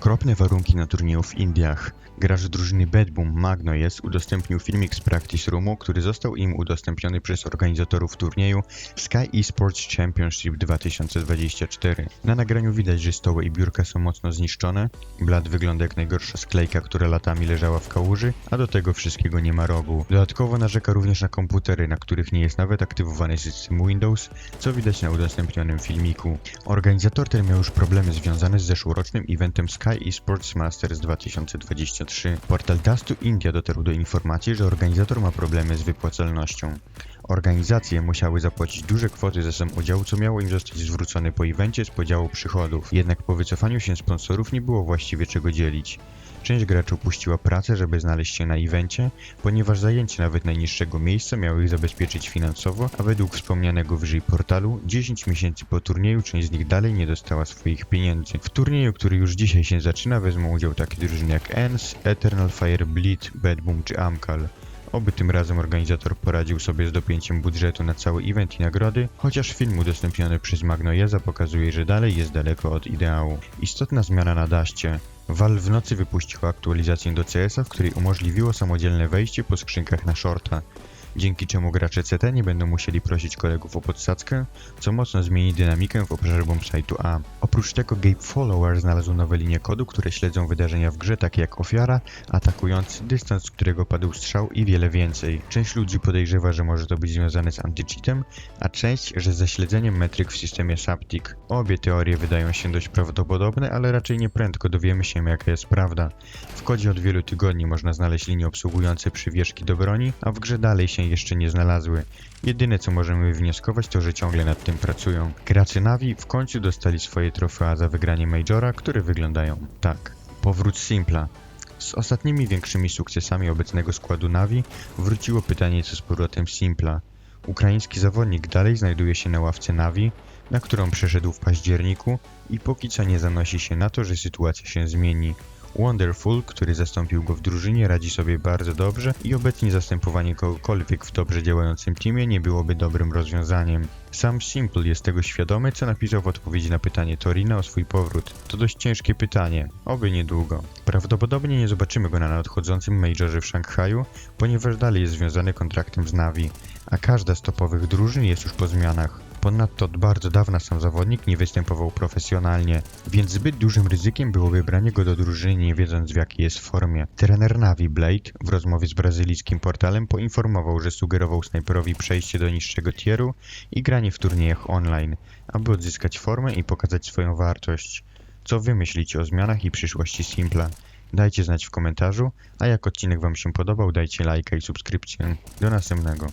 Okropne warunki na turnieju w Indiach. Gracz drużyny Bad Boom Magno jest udostępnił filmik z practice roomu, który został im udostępniony przez organizatorów turnieju Sky Esports Championship 2024. Na nagraniu widać, że stoły i biurka są mocno zniszczone, blat wygląda jak najgorsza sklejka, która latami leżała w kałuży, a do tego wszystkiego nie ma rogu. Dodatkowo narzeka również na komputery, na których nie jest nawet aktywowany system Windows, co widać na udostępnionym filmiku. Organizator ten miał już problemy związane z zeszłorocznym eventem Sky Esports Masters 2023. Portal Dustu India dotarł do informacji, że organizator ma problemy z wypłacalnością. Organizacje musiały zapłacić duże kwoty za sam udział, co miało im zostać zwrócone po evencie z podziału przychodów. Jednak po wycofaniu się sponsorów nie było właściwie czego dzielić. Część graczy opuściła pracę, żeby znaleźć się na evencie, ponieważ zajęcie nawet najniższego miejsca miało ich zabezpieczyć finansowo, a według wspomnianego wyżej portalu 10 miesięcy po turnieju część z nich dalej nie dostała swoich pieniędzy. W turnieju, który już dzisiaj się zaczyna, wezmą udział takie drużyny jak ENS, Eternal Fire, Bleed, Bad Boom czy Amkal. Oby tym razem organizator poradził sobie z dopięciem budżetu na cały event i nagrody, chociaż film udostępniony przez Magno Jeza pokazuje, że dalej jest daleko od ideału. Istotna zmiana na daście. Valve w nocy wypuściła aktualizację do CS-a, w której umożliwiło samodzielne wejście po skrzynkach na shorta, dzięki czemu gracze CT nie będą musieli prosić kolegów o podsadzkę, co mocno zmieni dynamikę w obszarze bombsite'u A. Oprócz tego Gabe Follower znalazł nowe linie kodu, które śledzą wydarzenia w grze, takie jak ofiara, atakujący, dystans, z którego padł strzał i wiele więcej. Część ludzi podejrzewa, że może to być związane z anti-cheatem, a część, że ze śledzeniem metryk w systemie Saptic. Obie teorie wydają się dość prawdopodobne, ale raczej nieprędko dowiemy się, jaka jest prawda. W kodzie od wielu tygodni można znaleźć linie obsługujące przywieszki do broni, a w grze dalej się jeszcze nie znalazły. Jedyne co możemy wnioskować to, że ciągle nad tym pracują. Gracze Navi w końcu dostali swoje trofea za wygranie Majora, które wyglądają tak. Powrót Simpla. Z ostatnimi większymi sukcesami obecnego składu Navi wróciło pytanie co z powrotem Simpla. Ukraiński zawodnik dalej znajduje się na ławce Navi, na którą przeszedł w październiku i póki co nie zanosi się na to, że sytuacja się zmieni. Wonderful, który zastąpił go w drużynie, radzi sobie bardzo dobrze i obecnie zastępowanie kogokolwiek w dobrze działającym teamie nie byłoby dobrym rozwiązaniem. Sam Simple jest tego świadomy, co napisał w odpowiedzi na pytanie Torina o swój powrót. To dość ciężkie pytanie, oby niedługo. Prawdopodobnie nie zobaczymy go na nadchodzącym Majorze w Szanghaju, ponieważ dalej jest związany kontraktem z Navi, a każda z topowych drużyn jest już po zmianach. Ponadto od bardzo dawna sam zawodnik nie występował profesjonalnie, więc zbyt dużym ryzykiem byłoby branie go do drużyny nie wiedząc w jakiej jest formie. Trener Navi Blade w rozmowie z brazylijskim portalem poinformował, że sugerował snajperowi przejście do niższego tieru i granie w turniejach online, aby odzyskać formę i pokazać swoją wartość. Co wy myślicie o zmianach i przyszłości Simpla? Dajcie znać w komentarzu, a jak odcinek wam się podobał dajcie lajka i subskrypcję. Do następnego.